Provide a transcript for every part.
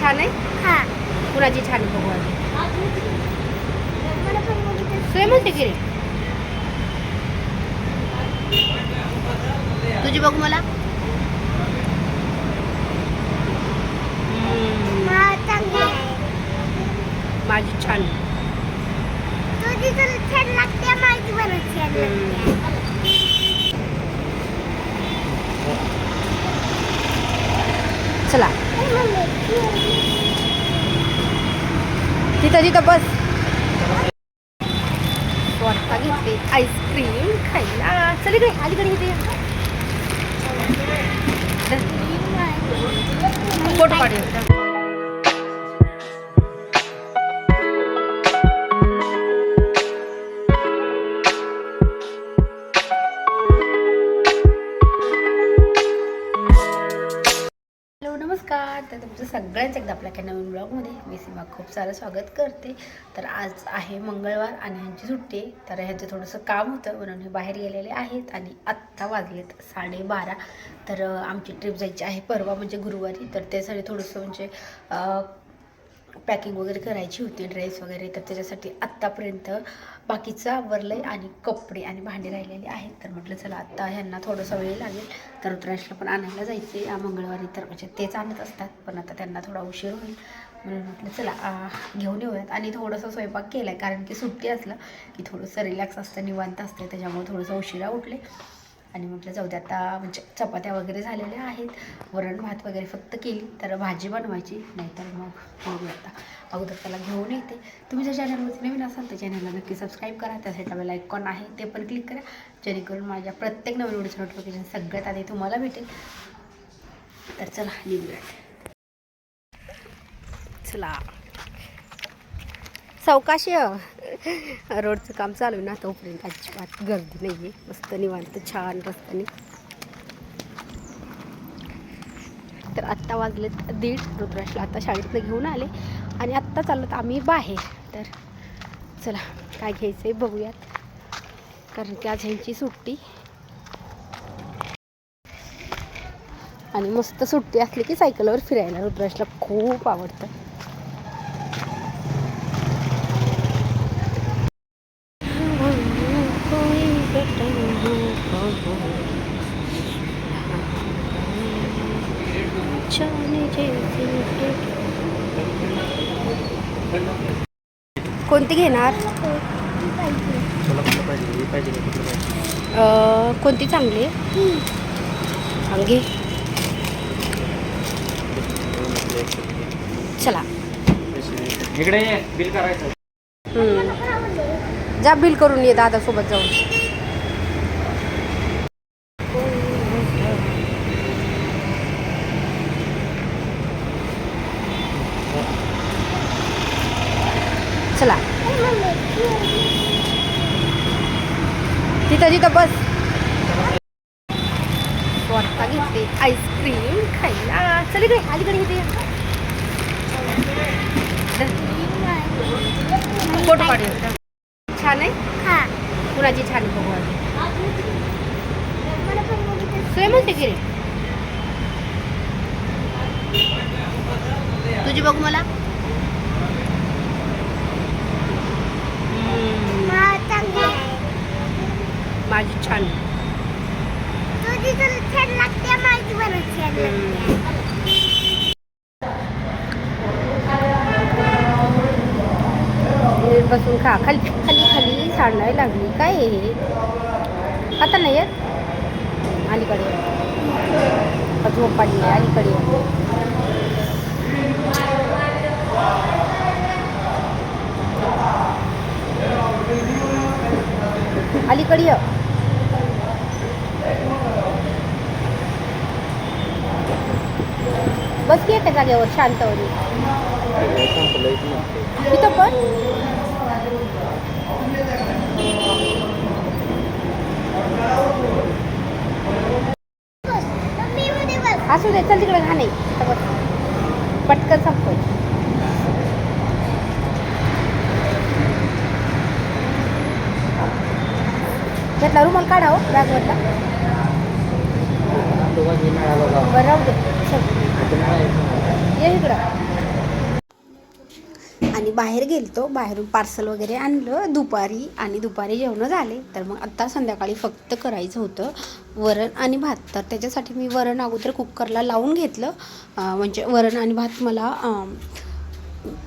छान आहे? हा. कुणाची छान सेमच आहे की रे? तुझी बघू मला? माझी छान आहे. तुझी तर छान लागते माझी पण छान लागते. चला. तिथं तिथं बस. स्वतः घेतली आईस्क्रीम खायला. चल इकडे अलीकडे इथे फोटो तर तुमचं सगळ्यांचं एकदा आपल्या काही नवीन ब्लॉगमध्ये मी सीमा खूप सारं स्वागत करते. तर आज आहे मंगळवार आणि ह्यांची सुट्टी तर ह्यांचं थोडंसं काम होतं म्हणून हे बाहेर गेलेले आहेत आणि आत्ता वाजलेत साडेबारा. तर आमची ट्रिप जायची आहे परवा म्हणजे गुरुवारी. तर त्यासाठी थोडंसं म्हणजे पॅकिंग वगैरे करायची होती ड्रेस वगैरे. तर त्याच्यासाठी आत्तापर्यंत बाकीचं आवरलं आहे आणि कपडे आणि भांडी राहिलेली आहेत. तर म्हटलं चला आत्ता ह्यांना थोडासा वेळ लागेल. तर रुद्रांशला पण आणायला जायचे या मंगळवारी तर म्हणजे तेच आणत असतात. पण आता त्यांना थोडा उशीर होईल. म्हणून म्हटलं चला आ, घेऊन येऊयात. आणि थोडंसं स्वयंपाक केला आहे कारण की सुट्टी असलं की थोडंसं रिलॅक्स असतं निवांत असतं. त्याच्यामुळे थोडंसं उशिरा उठले. आणि म्हटलं जाऊ दे आता म्हणजे चपात्या वगैरे झालेल्या आहेत. वरण भात वगैरे फक्त केली तर भाजी बनवायची नाहीतर मग बघू आता. अगोदर त्याला घेऊन येते. तुम्ही जर चॅनलवरती नवीन असाल तर चॅनलला नक्की सबस्क्राईब करा. त्यासाठी आपल्याला आयकॉन आहे ते पण क्लिक करा. जेणेकरून माझ्या प्रत्येक नवीन व्हिडिओचं नोटिफिकेशन सगळ्यात आधी तुम्हाला भेटेल. तर चला निघूयात. चला. सावकाशी रोडचं काम चालू आहे ना तोपर्यंत अजिबात गर्दी नाही आहे मस्त निवांत छान रस्त्याने. तर आत्ता वाजलेत दीड रुद्राशला आता शाळेतनं घेऊन आले आणि आत्ता चाललो आम्ही बाहेर. तर चला काय घ्यायचं आहे बघूयात. कारण की आज ह्यांची सुट्टी. आणि मस्त सुट्टी असली की सायकलवर फिरायला रुद्राशला खूप आवडतं. कोणती घेणार? कोणती चांगली? आहे अंगे. चला. इकडे बिल करायचं. जा बिल करून ये दादासोबत जाऊन. चला. तिथं तिथं बस. स्वतः घेतली आईस्क्रीम खायला. चल इकडे अलीकडे फोटो काढूया छान आहे? कुणाची छान आहे बघू सेमच आहे की रे? तुझी बघू मला हम्म, हा चांगली आहे माझी छान. बसून खा. खाली खाली खाली सांडायला लागली काय हे? आता नाही येत? अलीकडे झोप पाडली आहे, अलीकडे. अलीकडे बस की एका जागेवर शांतवणी तिथं पण? असू दे चल तिकडे घाणे पटकन संपय त्यातला रुमाल काढावं हो बॅगवरला बरं राहू दे. ये इकडं. आणि बाहेर गेलतो बाहेरून पार्सल वगैरे आणलं दुपारी आणि दुपारी जेवणं झाले. तर मग आत्ता संध्याकाळी फक्त करायचं होतं वरण आणि भात. तर त्याच्यासाठी मी वरण अगोदर कुकरला लावून घेतलं. म्हणजे वरण आणि भात मला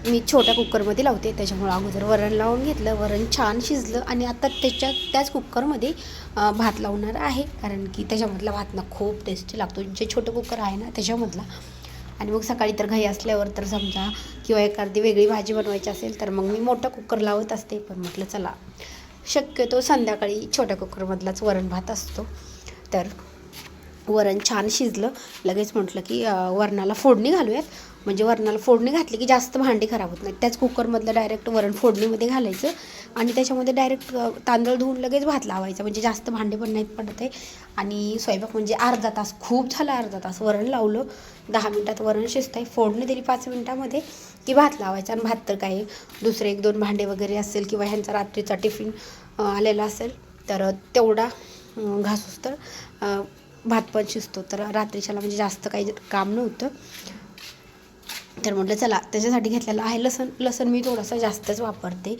मी छोट्या कुकरमध्ये लावते. त्याच्यामुळं अगोदर वरण लावून घेतलं. वरण छान शिजलं आणि आता त्याच्यात त्याच कुकरमध्ये भात लावणार आहे. कारण की त्याच्यामधला भात ना खूप टेस्टी लागतो. जे छोटं कुकर आहे ना त्याच्यामधला आणि मग सकाळी तर घाई असल्यावर तर समजा किंवा एखादी वेगळी भाजी बनवायची असेल तर मग मी मोठा कुकर लावत असते. पण म्हटलं चला शक्यतो संध्याकाळी छोट्या कुकरमधलाच वरण भात असतो. तर वरण छान शिजलं. लगेच म्हटलं की वरणाला फोडणी घालूयात. म्हणजे वरणाला फोडणी घातली की जास्त भांडी खराब होत नाहीत. त्याच कुकरमधलं डायरेक्ट वरण फोडणीमध्ये घालायचं आणि त्याच्यामध्ये डायरेक्ट तांदूळ धुवून लगेच भात लावायचा. म्हणजे जास्त भांडे पण नाहीत पडत आहे. आणि स्वयंपाक म्हणजे अर्धा तास खूप झाला अर्धा तास वरण लावलं. दहा मिनटात वरण शिजत आहे फोडणी दिली पाच मिनटामध्ये की भात लावायचा आणि भात तर काय दुसरे एक दोन भांडे वगैरे असेल किंवा ह्यांचा रात्रीचा टिफिन आलेला असेल तर तेवढा घासूस तर भात पण शिजतो. तर रात्रीच्याला म्हणजे जास्त काही काम नव्हतं. तर म्हटलं चला त्याच्यासाठी घेतलेलं आहे लसण. लसण मी थोडंसं जास्तच वापरते.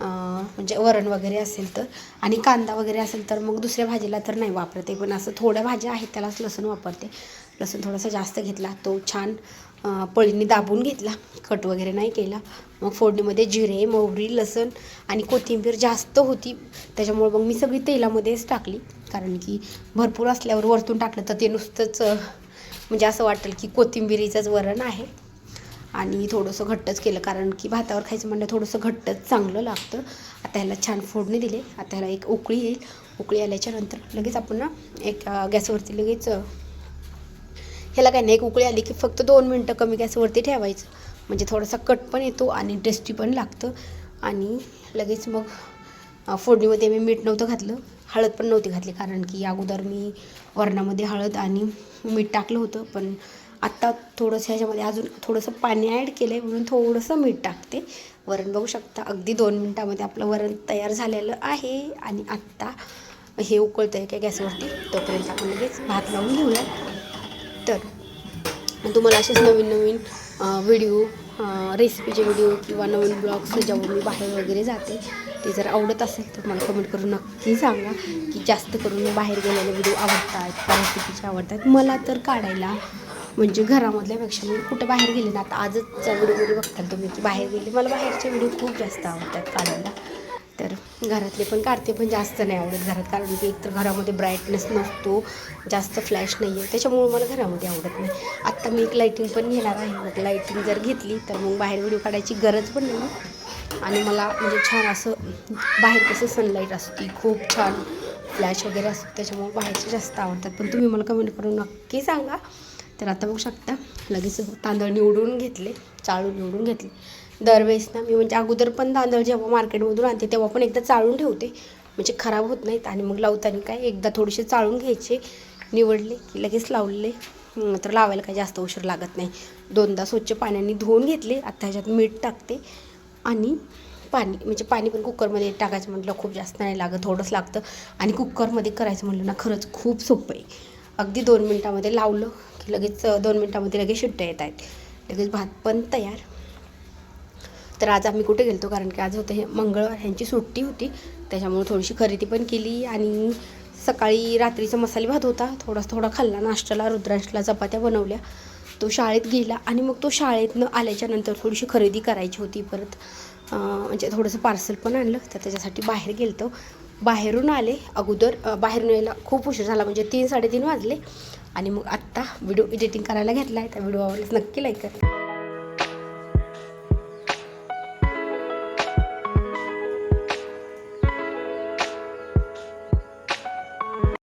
म्हणजे वरण वगैरे असेल तर. आणि कांदा वगैरे असेल तर मग दुसऱ्या भाजीला तर नाही वापरते. पण असं थोड्या भाज्या आहेत त्यालाच लसूण वापरते. लसूण थोडासा जास्त घेतला तो छान पळीने दाबून घेतला. कट वगैरे नाही केला. मग फोडणीमध्ये जिरे मोहरी लसण आणि कोथिंबीर जास्त होती. त्याच्यामुळे मग मी सगळी तेलामध्येच टाकली. कारण की भरपूर असल्यावर वरतून टाकलं तर ते नुसतंच म्हणजे असं वाटेल की कोथिंबिरीचंच वरण आहे. आणि थोडंसं घट्टच केलं कारण की भातावर खायचं म्हणलं थोडंसं घट्टच चांगलं लागतं. आता ह्याला छान फोडणी दिले. आता ह्याला एक उकळी येईल. उकळी आल्याच्यानंतर लगेच आपण ना एक गॅसवरती लगेच ह्याला काय नाही एक उकळी आली की फक्त दोन मिनटं कमी गॅसवरती ठेवायचं. म्हणजे थोडासा कट पण येतो आणि टेस्टी पण लागतं. आणि लगेच मग फोडणीमध्ये मी मीठ नव्हतं घातलं. हळद पण नव्हती घातली कारण की अगोदर मी वरणामध्ये हळद आणि मीठ टाकलं होतं. पण आत्ता थोडंसं ह्याच्यामध्ये अजून थोडंसं पाणी ॲड केलं आहे म्हणून थोडंसं मीठ टाकते. वरण बघू शकता अगदी दोन मिनटामध्ये आपलं वरण तयार झालेलं आहे. आणि आत्ता हे उकळतं आहे काय गॅसवरती. तोपर्यंत आपण लगेच भात लावून घेऊया तर तुम्हाला असेच नवीन नवीन व्हिडिओ रेसिपीचे व्हिडिओ किंवा नवीन ब्लॉग्स जेव्हा मी बाहेर वगैरे जाते ते जर आवडत असेल तर मला कमेंट करून नक्की सांगा की जास्त करून मी बाहेर गेलेले व्हिडिओ आवडतात रेसिपीचे आवडतात. मला तर काढायला म्हणजे घरामधल्यापेक्षा मी कुठं बाहेर गेले ना आता आजच व्हिडिओमध्ये बघताल तुम्ही की बाहेर गेले. मला बाहेरचे व्हिडिओ खूप जास्त आवडतात काढायला तर घरातले पण काढते पण जास्त नाही आवडत घरात कारण की एकतर घरामध्ये ब्राईटनेस नसतो जास्त फ्लॅश नाही आहे त्याच्यामुळे मला घरामध्ये आवडत नाही. आत्ता मी एक लाईटिंग पण घेणार आहे. मग लाईटिंग जर घेतली तर मग बाहेर व्हिडिओ काढायची गरज पण नाही. आणि मला म्हणजे छान असं बाहेर कसं सनलाईट असते खूप छान फ्लॅश वगैरे असतो त्याच्यामुळे बाहेरचे जास्त आवडतात. पण तुम्ही मला कमेंट करून नक्की सांगा. तर आता बघू शकता लगेच तांदळ निवडून घेतले चाळून निवडून घेतले. दरवेळेस ना मी म्हणजे अगोदर पण तांदळ जेव्हा मार्केटमधून आणते तेव्हा पण एकदा चाळून ठेवते. म्हणजे खराब होत नाहीत आणि मग लावताना काय एकदा थोडेसे चाळून घ्यायचे निवडले की लगेच लावले. तर लावायला काही जास्त उशीर लागत नाही. दोनदा स्वच्छ पाण्याने धुवून घेतले आता ह्याच्यात मीठ टाकते आणि पाणी म्हणजे पाणी पण कुकरमध्ये टाकायचं म्हटलं खूप जास्त नाही लागत थोडंच लागतं. आणि कुकरमध्ये करायचं म्हटलं ना खरंच खूप सोपं आहे. अगदी दोन मिनटामध्ये लावलं की लगेच दोन मिनटामध्ये लगेच शिट्ट्या येत आहेत. लगेच भात पण तयार. तर आज आम्ही कुठे गेलतो? कारण की आज होतं हे मंगळवार ह्यांची सुट्टी होती. त्याच्यामुळे थोडीशी खरेदी पण केली आणि सकाळी रात्रीचा मसाले भात होता. थोडा थोडा खाल्ला नाश्त्याला रुद्रांशला चपात्या बनवल्या. तो शाळेत गेला आणि मग तो शाळेतनं आल्याच्यानंतर थोडीशी खरेदी करायची होती परत. म्हणजे थोडंसं पार्सल पण आणलं तर त्याच्यासाठी बाहेर गेलतो. बाहेरून आले अगोदर बाहेरून यायला खूप उशीर झाला म्हणजे तीन साडेतीन वाजले. आणि मग आत्ता व्हिडिओ एडिटिंग करायला घेतला आहे त्या व्हिडिओ आवडल्यास नक्की लाईक करा.